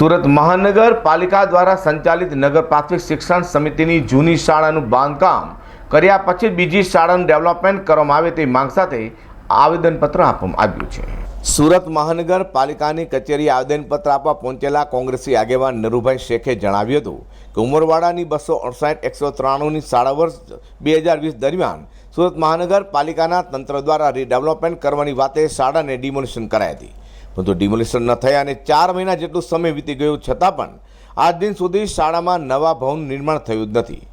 સુરત મહાનગરપાલિકા દ્વારા સંચાલિત નગર પ્રાથમિક શિક્ષણ સમિતિની જૂની શાળાનું બાંધકામ કર્યા પછી બીજી શાળાનું ડેવલપમેન્ટ કરવામાં આવે તે માંગ સાથે આવેદનપત્ર આપવામાં આવ્યું છે. સુરત મહાનગરપાલિકાની કચેરી આવેદનપત્ર આપવા પહોંચેલા કોંગ્રેસી આગેવાન નરુભાઈ શેખે જણાવ્યું હતું કે ઉમરવાડાની બસો અડસાઠ, એકસો ત્રાણુંની શાળા વર્ષ બે હજાર વીસ દરમિયાન સુરત મહાનગરપાલિકાના તંત્ર દ્વારા રીડેવલપમેન્ટ કરવાની વાતે શાળાને ડિમોલિશન કરાઈ હતી. પરંતુ ડિમોલિશન ન થયા અને ચાર મહિના જેટલું સમય વીતી ગયો છતાં પણ આજ દિન સુધી શાળામાં નવા ભવન નિર્માણ થયું જ નથી.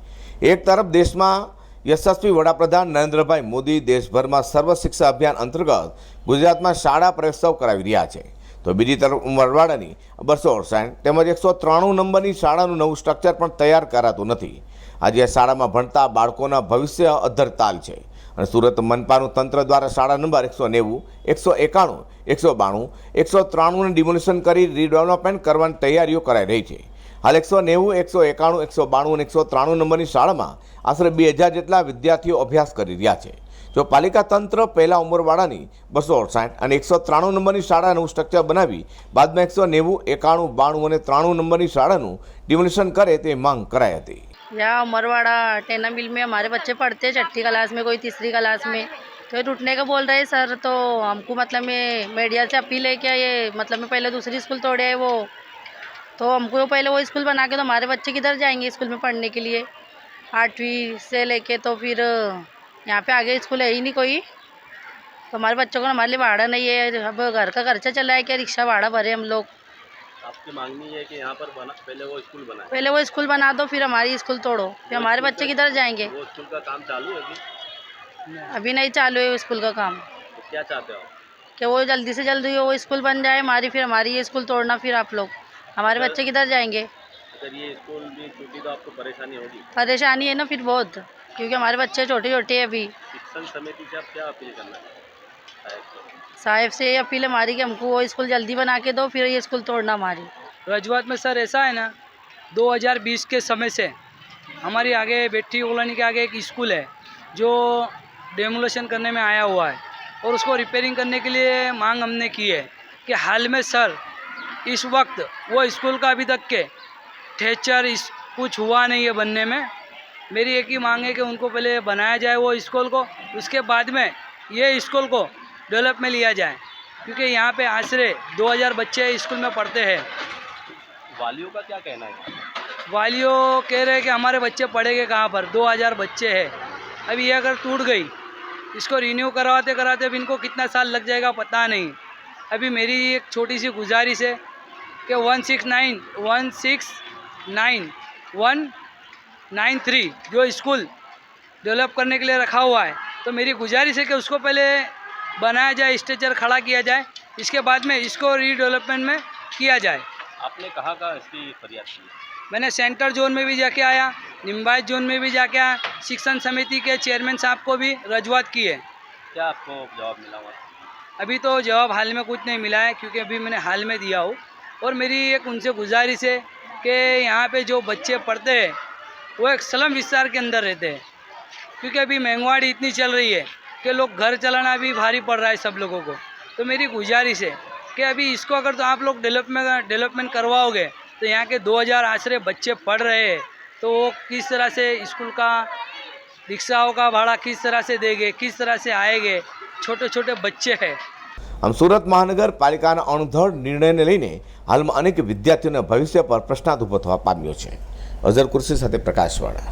એક તરફ દેશમાં યશસ્વી વડાપ્રધાન નરેન્દ્રભાઈ મોદી દેશભરમાં સર્વ શિક્ષા અભિયાન અંતર્ગત ગુજરાતમાં શાળા પ્રવેશોત્સવ કરાવી રહ્યા છે. તો બીજી તરફ ઉમરવાડાની બસો અડસાઠ તેમજ એકસો ત્રાણું નંબરની શાળાનું નવું સ્ટ્રક્ચર પણ તૈયાર કરાતું નથી. આજે શાળામાં ભણતા બાળકોના ભવિષ્ય અધરતાલ છે. અને સુરત મનપાનું તંત્ર દ્વારા શાળા નંબર એકસો નેવું, એકસો એકાણું, એકસો બાણું, એકસો ત્રાણુંને ડિમોલિશન કરી રીડેવલપમેન્ટ કરવાની તૈયારીઓ કરાઈ રહી છે. હાલ એકસો નેવું, એકસો એકાણું, એકસો બાણું અને એકસો ત્રાણું નંબરની શાળામાં આશરે બે હજાર જેટલા વિદ્યાર્થીઓ અભ્યાસ કરી રહ્યા છે. જો પાલિકા તંત્ર પહેલાં ઉંમરવાળાની બસો અડસાઠ અને એકસો ત્રાણું નંબરની શાળાનું સ્ટ્રક્ચર બનાવી, બાદમાં એકસો નેવું, એકાણું, બાણું અને ત્રાણું નંબરની શાળાનું ડિમોલિશન કરે તે માંગ કરાઈ હતી. यहाँ उमरवाड़ा टेना मिल में हमारे बच्चे पढ़ते हैं छठी क्लास में, कोई तीसरी क्लास में। तो ये टूटने का बोल रहे हैं, सर तो हमको मतलब में मीडिया से अपील है क्या ये? मतलब में पहले दूसरी स्कूल तोड़े है वो। तो हमको पहले वो स्कूल बना के तो हमारे बच्चे किधर जाएँगे स्कूल में पढ़ने के लिए? आठवीं से लेके तो फिर, यहाँ पे आगे स्कूल है ही नहीं कोई। तो हमारे बच्चों को हमारे लिए भाड़ा नहीं है। अब घर का खर्चा चला है क्या? रिक्शा भाड़ा भरे हम लोग। आपकी मांगनी है कि यहाँ पर बना पहले वो स्कूल बनाए? पहले वो स्कूल बना दो फिर हमारी स्कूल तोड़ो। फिर हमारे बच्चे किधर जाएँगे? वो स्कूल का काम चालू है अभी? अभी नहीं चालू है स्कूल का काम। तो क्या चाहते हो? कि वो जल्दी से जल्दी वो स्कूल बन जाए हमारी फिर हमारी ये स्कूल तोड़ना फिर आप लोग। हमारे बच्चे किधर जाएँगे? अगर ये स्कूल भी टूटी तो आपको परेशानी होगी। परेशानी है ना फिर बहुत क्योंकि हमारे बच्चे छोटे छोटे हैं अभी। शिक्षण समिति से आप क्या अपील करना हैं? साहेब से ये अपील हमारी कि हमको वो स्कूल जल्दी बना के दो, फिर ये स्कूल तोड़ना हमारी। रजवात में सर ऐसा है ना 2020 के समय से हमारी आगे बेटी कॉलोनी के आगे एक स्कूल है, जो डेमोलेशन करने में आया हुआ है और उसको रिपेयरिंग करने के लिए मांग हमने की है कि हाल में सर इस वक्त वो स्कूल का अभी तक के ठेचर इस कुछ हुआ नहीं है बनने में। मेरी एक ही मांग है कि उनको पहले बनाया जाए वो स्कूल को, उसके बाद में ये स्कूल को डेवलप में लिया जाए क्योंकि यहाँ पे आश्रय 2000 बच्चे स्कूल में पढ़ते हैं। वालियों का क्या कहना है? वालियों कह रहे हैं कि हमारे बच्चे पढ़ेंगे कहाँ पर? 2000 बच्चे हैं। अभी ये अगर टूट गई इसको रिन्यू करवाते कराते अब इनको कितना साल लग जाएगा पता नहीं। अभी मेरी एक छोटी सी गुजारिश है कि one six nine one six nine one nine three जो स्कूल डेवलप करने के लिए रखा हुआ है तो मेरी गुजारिश है कि उसको पहले बनाया जाए स्ट्रेचर खड़ा किया जाए इसके बाद में इसको रीडेवलपमेंट में किया जाए। आपने कहा कहाँ इसकी फरियाद की? मैंने सेंटर जोन में भी जाके आया निम्बाई जोन में भी जाके आया शिक्षण समिति के चेयरमैन साहब को भी रजूआत की है। क्या आपको जवाब मिला हुआ? अभी तो जवाब हाल में कुछ नहीं मिला है क्योंकि अभी मैंने हाल में दिया हूँ। और मेरी एक उनसे गुजारिश है कि यहाँ पे जो बच्चे पढ़ते हैं वो एक स्लम विस्तार के अंदर रहते हैं। क्योंकि अभी महँगाई इतनी चल रही है कि लोग घर चलाना भी भारी पड़ रहा है सब लोगों को तो मेरी गुजारिश है कि अभी इसको अगर तो आप लोग डेवलपमेंट डेवलपमेंट करवाओगे तो यहाँ के 2000 आश्रय बच्चे पढ़ रहे हैं तो वो किस तरह से स्कूल का रिक्शाओं का भाड़ा किस तरह से देंगे किस तरह से आएंगे छोटे छोटे बच्चे हैं આમ સુરત મહાનગરપાલિકાના અણધડ નિર્ણયને લઈને હાલમાં અનેક વિદ્યાર્થીઓના ભવિષ્ય પર પ્રશ્નાર્થ ઊભો થવા પામ્યો છે અઝર કુર્સી સાથે પ્રકાશવાળા